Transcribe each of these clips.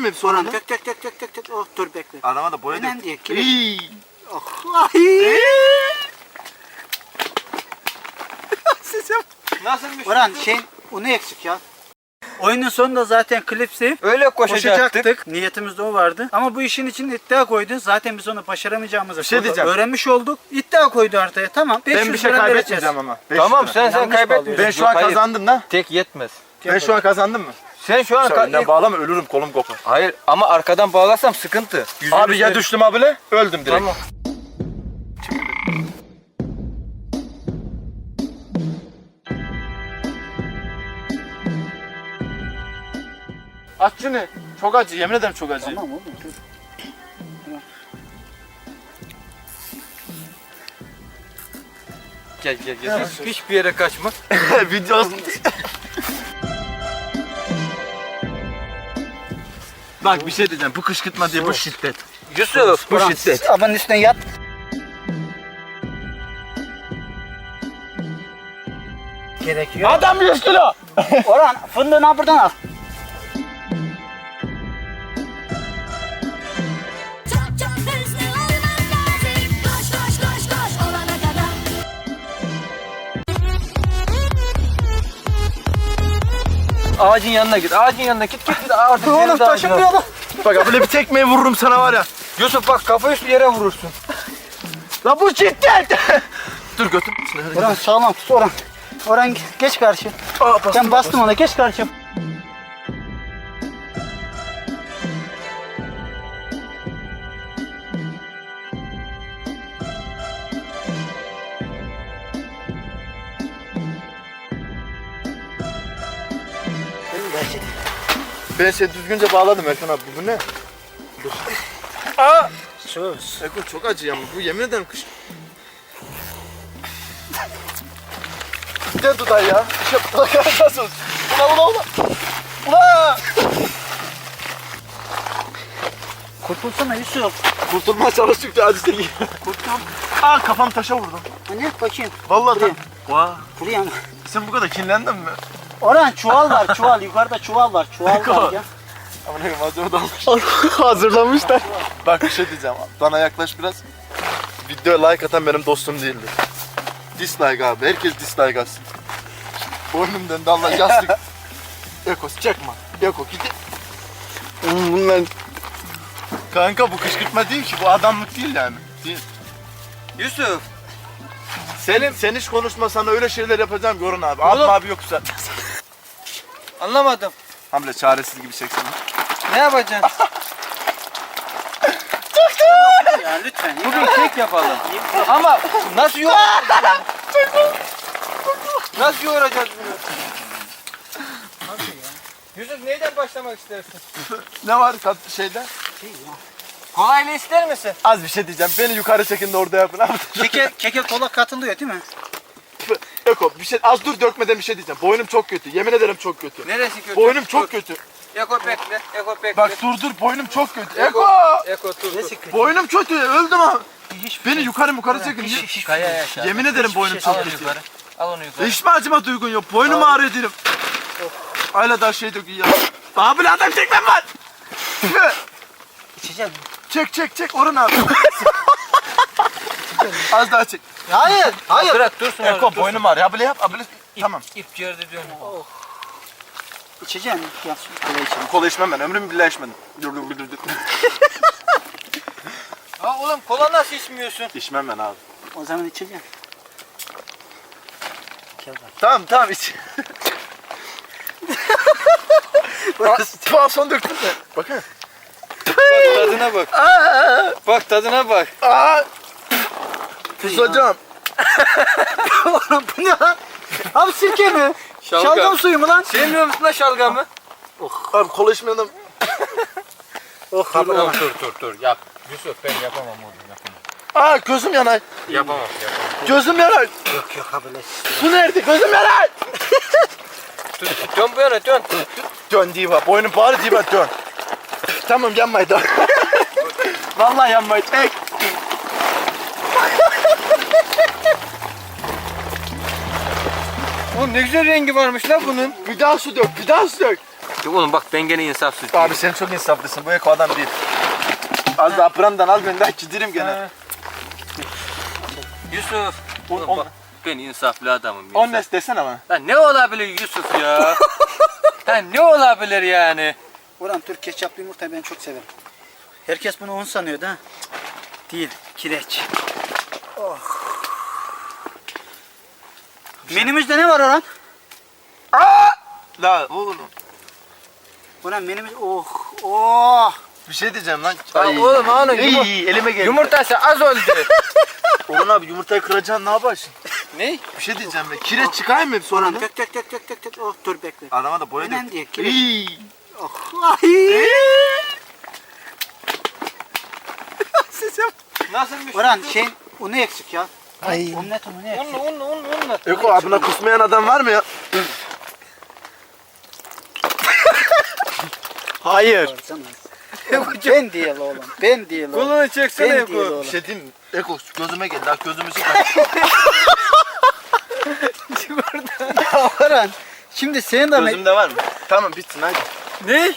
mi sonra? Orhan dök dök dök dök dök dök. Oh dur bekle. Adama da boya Önemli değil, kireç. İyi. Oh. Ay. Sese Nasılmış? Orhan şey unu eksik ya. Oyunun sonunda zaten klipsi Öyle koşacaktık. koşacaktık. Niyetimizde o vardı. Ama bu işin için iddia koydu. Zaten biz onu başaramayacağımızı şey diyeceğim. öğrenmiş olduk. İddia koydu ortaya. Tamam. 500 Ben bir şey lira kaybetmeyeceğim ama. Tamam lira. sen sen Yanlış kaybetmiyorsun. Ben şu an Hayır, kazandım da. Tek yetmez. Ben şu an kazandım mı? Sen şu an Sen ka- önden bağlama ölürüm kolum kopar. Hayır ama arkadan bağlasam sıkıntı. Yüzünü Abi ya üstüne- düştüm abile öldüm direkt. Tamam. Aç şunu. Çok acı yemin ederim çok acı. Tamam oğlum dur. Gel gel gel. Hiç, hiçbir yere kaçma. Video Bak bir şey diyeceğim. Bu kışkırtma değil bu şiddet. Yusuf. Bu şiddet. Amanın üstüne yat. Gerekiyor. Adam 100 kilo. Orhan fındığını buradan al. Ağacın yanına git. Ağacın yanına git git. git. Artık Oğlum lan. Bak abile bir tekmeyi vururum sana var ya. Yusuf bak kafa üstü yere vurursun. La bu şiddet. Dur götür. Orhan sağlam tut Orhan. Orhan geç karşı. Aa, bastım, Ben bastım ona geç karşı. Ben seni düzgünce bağladım Erkan abi. Bu ne? Dur. Söz. Erkan çok acı ama bu yemin ederim kış. Gel Duday ya. Bir şey bırakacağız. Ula ula ula. Ula. Kurtulsana Yusuf. Kurtulmaya çalıştıkça acısı geliyor. Kurtul. Aa kafam taşa vurdum. Hani bakayım. Vallahi Buraya. tam. Vah. Kuruyan. Sen bu kadar kinlendin mi? Orhan çuval var çuval. Yukarıda çuval var. Çuval var ya. Ama ne malzeme de almış. Hazırlamışlar. Bak bir şey diyeceğim. Bana yaklaş biraz. Videoya like atan benim dostum değildir. Dislike abi. Herkes dislike atsın. Boynumdan da Allah yastık. Ekos çekme. Eko gidi. Oğlum Bunlar... Kanka bu kışkırtma değil ki. Bu adamlık değil yani. Değil. Yusuf. Senin, sen hiç konuşma sana öyle şeyler yapacağım görün abi. Abim Oğlum. abi yoksa. Anlamadım. Hamle çaresiz gibi çeksin. Ne yapacaksın? Ya lütfen. ya. Bugün kek yapalım. Ama nasıl yoğuracağız? nasıl yoğuracağız bunu? Yusuf neyden başlamak istersin? Ne var kat şeyde? Kolayla ister misin? Az bir şey diyeceğim. Beni yukarı çekin de orada yapın abi. Keke, keke kola katılıyor değil mi? Eko bir şey az dur dökmeden bir şey diyeceğim. Boynum çok kötü. Yemin ederim çok kötü. Neresi kötü? Boynum çok Dur. kötü. Eko bekle. Eko bekle. Bak dur dur boynum çok kötü. Eko! Eko dur dur. Boynum kötü. Öldüm ha. Hiç Beni yukarı yukarı çekin. hiç- hiç- Kaya yaşa. Yemin ederim boynum Al çok onu kötü. yukarı. Al onu yukarı. Hiç mi acıma duygun yok? Boynum ağrıyor dilim. Ayla da şey döküyor ya. Abi lan adam çekmem var. içeceğim. çek çek çek Orhan abi. az daha çek. Hayır. Hayır. Bırak dursun. Eko boynum ağrıyor. Abile yap. Abile. Tamam. İp ciğerde dönüyor. İçeceğim. Ya su kola içelim. Kola içmem ben. Ömrümü billah içmedim. Dur dur dur dur. Ha oğlum kola nasıl içmiyorsun? İçmem ben abi. O zaman içeceğim. Gel. Tamam tamam iç. Tuhaf son döktün de. Bakın. Bak tadına bak. Bak tadına bak. Aa! Kusacağım. Oğlum bu ne lan? Abi sirke mi? Şalgam. Suyu mu lan? Sevmiyor musun lan şalgamı? Abi kola içmeyelim. Oh Dur dur dur dur dur yap. Yusuf ben yapamam oğlum yapamam. Aa gözüm yanar. Yapamam yapamam. Gözüm yanar. Yok yok abi. Su nerede? Gözüm yanar. Dur, dön bu yana dön. Dön diva. Boynum bari diva dön. tamam yanmayı da. Vallahi yanmayı tek. Oğlum ne güzel rengi varmış lan bunun. Bir daha su dök. Bir daha su dök. Ya Oğlum bak ben gene insafsız. Abi sen çok insaflısın. Bu Eko adam değil. Az daha pıramdan al benden giderim gene. Yusuf. Oğlum on- bak ben insaflı adamım. On Yusuf. nes desene ama. Lan ne olabilir Yusuf ya? Lan ne olabilir yani? Orhan Türk ketçaplı yumurtayı ben çok severim. Herkes bunu un sanıyordu ha. Değil, kireç. Oh. Menümüzde ne var Orhan? La oğlum. Orhan menümüz oh oh. Bir şey diyeceğim lan. Ya oğlum hanım İyi yumur- iyi elime geldi. yumurtası az oldu. Oğlum abi yumurtayı kıracaksın ne yaparsın? ne? Bir şey diyeceğim ben. Kireç çıkayım mı sonra? Orhan dök dök dök dök dök dök. Oh dur bekle. Adama da boya Önemli dök. değil, kireç. İyi. Oh. Ay. Nasılmış? Orhan şey unu eksik ya. Ay. Omlet unu ne? Unlu unlu unlu unlu. Eko abına kusmayan adam var mı ya? Hayır. ben değil oğlum. Ben değil oğlum. Kolunu çeksene Ben değil Eko. oğlum. Bir şey diyeyim mi? Eko gözüme geldi. Daha gözümüzü kaç. Orhan. Şimdi senin de Gözümde var mı? Tamam bitsin hadi. Ne?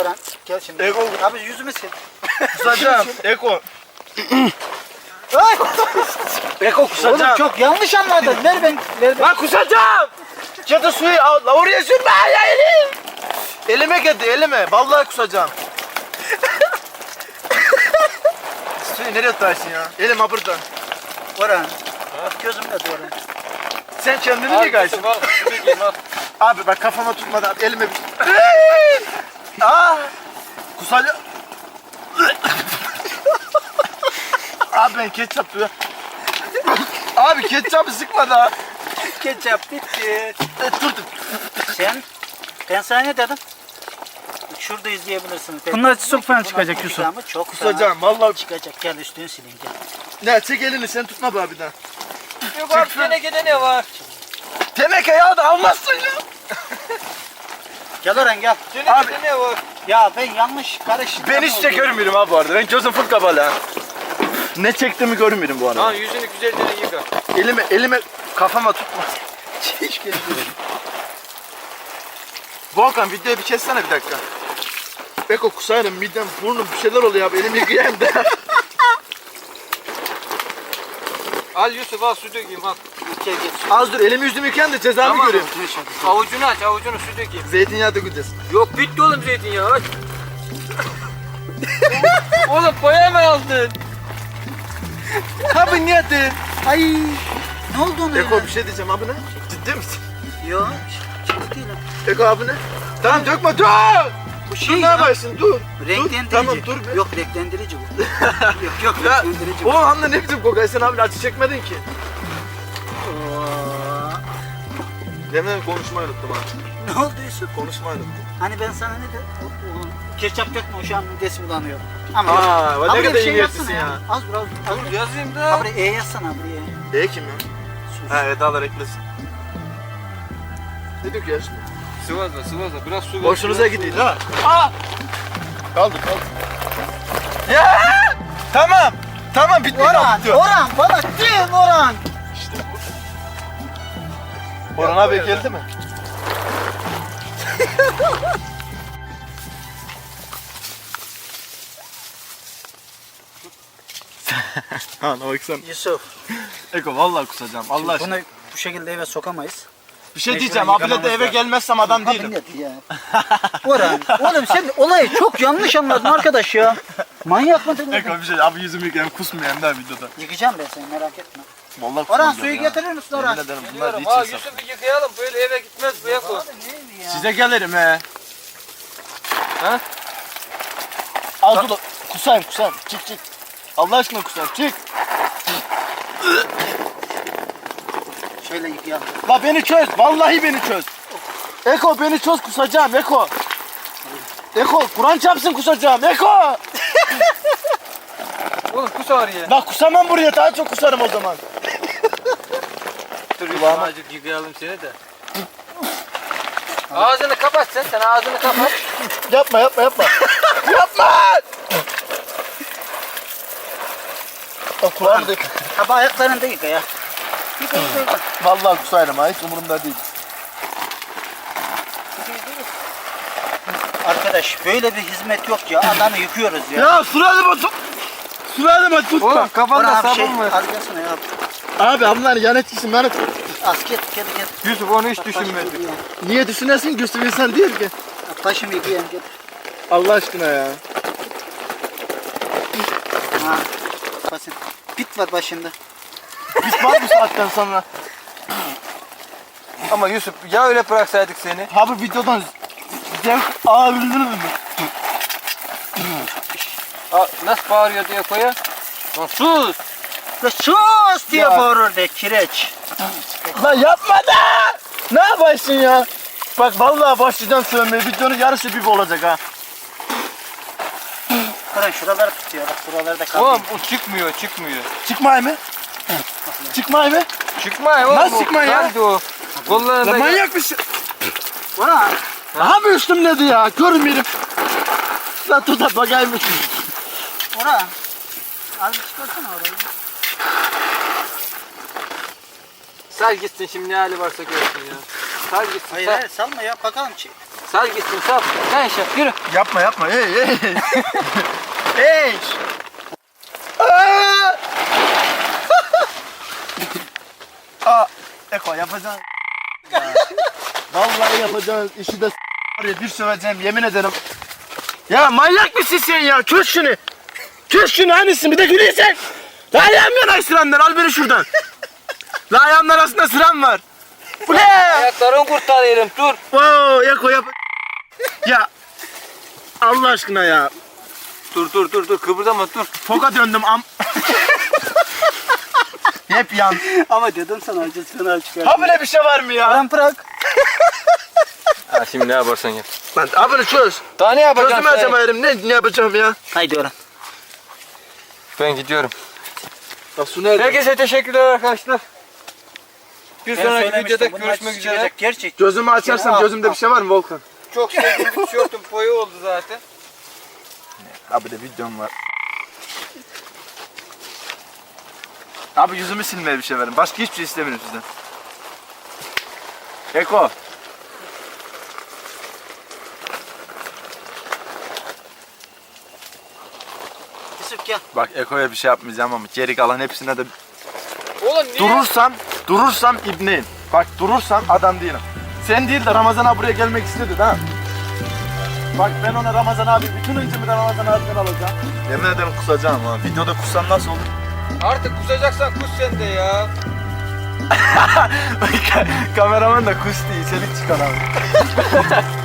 Orhan gel şimdi. Eko. Abi yüzümü sil. Kusacağım. Eko. Ay. Eko Oğlum kusacağım. çok yanlış anladın. Ver ben. Ver ben. Lan kusacağım. Cadı suyu al. La oraya sürme ya elim. Elime geldi elime. Vallahi kusacağım. suyu nereye tutarsın ya? Elim ha burada. Orhan. Bak gözümde dur Orhan. Sen kendini mi al. Abi bak kafama tutmadan elime bir... Aa! Kusacağım. Abi ben ketçap diyor. Abi ketçapı sıkma da. Ketçap bitti. E, dur dur. Sen? Ben sana ne dedim? Şurada izleyebilirsin. Bunlar çok fena çıkacak Yusuf. Çok Kusacağım vallahi. çıkacak. Gel üstünü silin gel. Ne çek elini sen tutma be abiden. Yok abi tenekede ne var? Teneke ya da almazsın ya. Gel Orhan gel. Tenekede ne var? Ya ben yanlış karıştırdım. Ben hiç de görmüyorum abi bu arada. Ben gözüm full kapalı ha. Ne çektiğimi görmüyorum bu arada. yüzünü güzelce yıka. Elime elime kafama tutma. Hiç görmüyorum. Volkan videoyu bir kessene bir dakika. Beko kusarım midem burnum bir şeyler oluyor abi elimi yıkayayım da. Al Yusuf al su dökeyim al. Gel gel. Az dur elimi yüzümü yıkayayım da cezamı Tamam. göreyim. Avucunu aç avucunu su dökeyim. Zeytinyağı dökeceğiz. Yok bitti oğlum zeytinyağı aç. oğlum boya mı aldın? Abi niyetin. Ay. Ne oldu ona Eko ya? bir şey diyeceğim abi ne? Ciddi misin? Yok. Ciddi değilim. Eko abi ne? Tamam dökme dur. Bu Dur şey ne ya. yaparsın dur. Renklendirici. Dur tamam dur be. Yok renklendirici bu. yok yok Ya, renklendirici bu. o anda ne biçim kokay sen abi acı çekmedin ki. Oo. Demin konuşmayı unuttum ha. Ne oldu Yusuf? Konuşmayı unuttum. Hani ben sana ne dedim? Ketçap dökme şu an midesi bulanıyor. Ama Aa, yok. ne kadar iyi şey niyetlisin yapsana ya. Az dur az dur. Az Dur dur. yazayım da. Abi E yazsana abi E. E kim ya? Sus. Ha Eda'lar eklesin. Ne döküyor şimdi? Sıvazla sıvazla biraz su ver. Boşunuza biraz su gidiyor ver. ha. Aa! Kaldı kaldı. Ya! Tamam. Tamam bitti. Orhan, diyor. Orhan bana değil Orhan. Orhan abi geldi mi? ha baksana. Yusuf, Eko vallahi kusacağım Allah aşkına. bunu bu şekilde eve sokamayız. Bir şey mecburen diyeceğim abiyle de yıkamamız eve lazım. gelmezsem adam değilim. ne ya? Orhan, oğlum sen olayı çok yanlış anladın arkadaş ya. Manyak mısın? Eko bir şey abi yüzümü yıkayayım kusmayayım da videoda. Yıkayacağım ben seni merak etme. Vallahi Orhan suyu ya. getirir misin Orhan? Yemin ederim bunlar Ha hesap. Yusuf'u yıkayalım böyle eve gitmez bu Eko. Abi neydi ya? Size gelirim he. Ha? Az dur kusayım kusayım çık çık. Allah aşkına kusayım çık. Şöyle yıkayalım. La beni çöz. Vallahi beni çöz. Eko beni çöz kusacağım Eko. Eko Kur'an çarpsın kusacağım Eko. Oğlum kus ağrıya. La kusamam buraya daha çok kusarım o zaman. Dur Kulağıma- azıcık yıkayalım seni de. Ağzını kapat sen, sen ağzını kapat. Yapma yapma yapma. yapma. Bak kulağımı dök. Abi ayaklarını da yıka ya. Yıka yıka yıka. Vallahi kusarım ha hiç umurumda değil. Arkadaş böyle bir hizmet yok ya. Adamı yıkıyoruz ya. Ya suratıma tut. Suratıma tutma. Oğlum kafanda sabun şey var. az gelsene ya. Abi bunlar yan etkisi etkisi. Az git git git. Yusuf onu hiç düşünmedik. Niye düşünesin güçlü bir insan değil ki. Taşımı yıkayayım git. Allah aşkına ya. Ha. Basit. Bit var başında. Biz var bu saatten sonra. Ama Yusuf ya öyle bıraksaydık seni. Abi videodan zevk alabilir mi? Aa, nasıl bağırıyor diye koya. Lan sus. Ve sus diye Ya. bağırır de kireç. Lan yapma da! Ne yaparsın ya? Bak vallahi başlayacağım sövmeye. Videonun yarısı bir olacak ha. Bırak şuraları tutuyor bak buraları da kalıyor. Oğlum o çıkmıyor çıkmıyor. Çıkmay mı? Çıkmay mı? Çıkmıyor oğlum. Nasıl o çıkmıyor ya? kaldı o. Kollarında Lan manyak mısın? Bana Aha mı üstüm dedi ya? Görmüyorum. Lan tut at bakayım. Ora. Az bir çıkarsana orayı. Sal gitsin şimdi ne hali varsa görsün ya. Sal gitsin Hayır sal. hayır salma ya bakalım. çi- Sal gitsin sal. Sen iş yap yürü. Yapma yapma. Hey hey. hey. Aa! Aa, Eko yapacağın. Vallahi yapacağın işi de var ya bir söveceğim yemin ederim. Ya manyak mısın sen ya? Çöz şunu. Çöz şunu hangisin bir de gülüyorsun. La ayağım yana sıranlar al beni şuradan. La ayağımın arasında sıram var. Bu ne? Ayaklarını kurtarıyorum dur. Wow, Eko yap. ya Allah aşkına ya. Dur dur dur dur kıpırdama dur. Foka döndüm am. Hep yan. Ama dedim sana acı fena çıkar. Ha böyle bir şey var mı ya? Lan bırak. Ha şimdi ne yaparsan yap. Lan abını çöz. Daha ne yapacaksın Çözümü sen? açamayırım. Ne, ne yapacağım ya? Haydi oran. Ben gidiyorum. Nerede? Herkese teşekkürler arkadaşlar. Bir sonraki videoda görüşmek üzere. Gerçek. Gözümü açarsam gözümde bir şey var mı Volkan? Çok sevdiğim bir tişörtüm boyu oldu zaten. Abi de videom var. Abi yüzümü silmeye bir şey verin. Başka hiçbir şey istemiyorum sizden. Eko. Yusuf gel. Bak Eko'ya bir şey yapmayacağım ama geri kalan hepsine de Oğlum niye? durursam, durursam ibneyim. Bak durursam adam değilim. Sen değil de Ramazan abi buraya gelmek istedi ha. Bak ben ona Ramazan abi bütün öncemi Ramazan abiden alacağım. Yemin ederim kusacağım ha. Videoda kussam nasıl olur? Artık kusacaksan kus sen de ya. Kameraman da kus değil, içerik çıkar abi.